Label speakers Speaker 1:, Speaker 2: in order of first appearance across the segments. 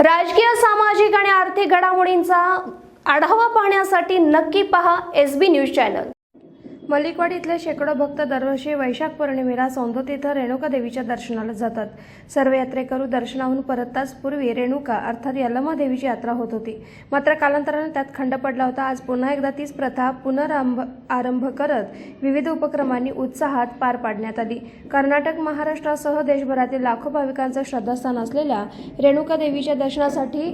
Speaker 1: राजकीय सामाजिक आणि आर्थिक घडामोडींचा आढावा पाहण्यासाठी नक्की पहा S B news channel. Malikwadi इथले शेकडो भक्त दरवर्षी वैशाख पौर्णिमेला सौंदोत इथं रेणुका देवीच्या दर्शनाला जातात. सर्व यात्रेकरू दर्शनाहून परतताच पूर्वी रेणुका अर्थात यलमा देवीची यात्रा होत होती. मात्र कालांतराने त्यात खंड पडला होता. आज पुन्हा एकदा तीच प्रथा पुनरारंभ आरंभ करत विविध उपक्रमांनी उत्साहात पार पाडण्यात आली. कर्नाटक महाराष्ट्रासह देशभरातील लाखो भाविकांचं श्रद्धास्थान असलेल्या रेणुका देवीच्या दर्शनासाठी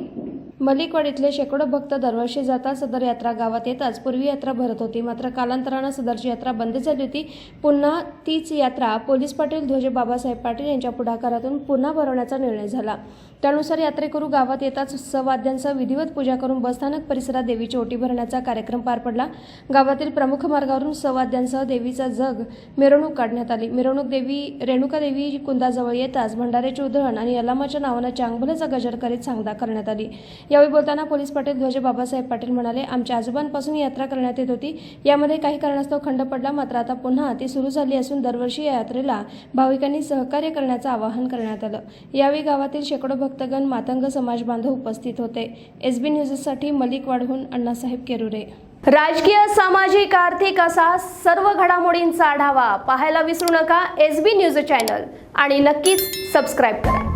Speaker 1: मलिकवाडीतले शेकडो भक्त दरवर्षी जातात सदर यात्रा गावात येताच पूर्वी यात्रा भरत होती. मात्र कालांतरानं सदरची यात्रा बंद झाली होती. पुन्हा तीच यात्रा पोलीस पाटील ध्वजे बाबासाहेब पाटील यांच्या पुढाकारातून पुन्हा भरवण्याचा निर्णय झाला. त्यानुसार यात्रेकरू गावात येताच सवाद्यांसह विधिवत पूजा करून बसस्थानक परिसरात देवीची ओटी भरण्याचा कार्यक्रम पार पडला. गावातील प्रमुख मार्गावरून सवाद्यांसह देवीचा जग मिरवणूक काढण्यात आली. मिरवणूक देवी रेणुका देवी कुंदाजवळ येताच भंडाऱ्याची उधळण आणि यलामाच्या नावानं चांगभलचा गजर करीत सांगता करण्यात आली. यावेळी बोलताना पोलीस पाटील ध्वजे बाबासाहेब पाटील म्हणाले आमच्या आजोबांपासून यात्रा करण्यात येत होती. यामध्ये काही कारणास्तव खंड पडला मात्र आता पुन्हा ती सुरू झाली असून दरवर्षी या यात्रेला भाविकांनी सहकार्य करण्याचं आवाहन करण्यात आलं. यावेळी गावातील शेकडो भक्तगण मातंग समाज बांधव उपस्थित होते. एस बी न्यूजसाठी मलिक वाढवून अण्णासाहेब केरुरे. राजकीय सामाजिक आर्थिक असा सर्व घडामोडींचा आढावा पाहायला विसरू नका एस बी न्यूज चॅनल. आणि नक्कीच सबस्क्राईब करा.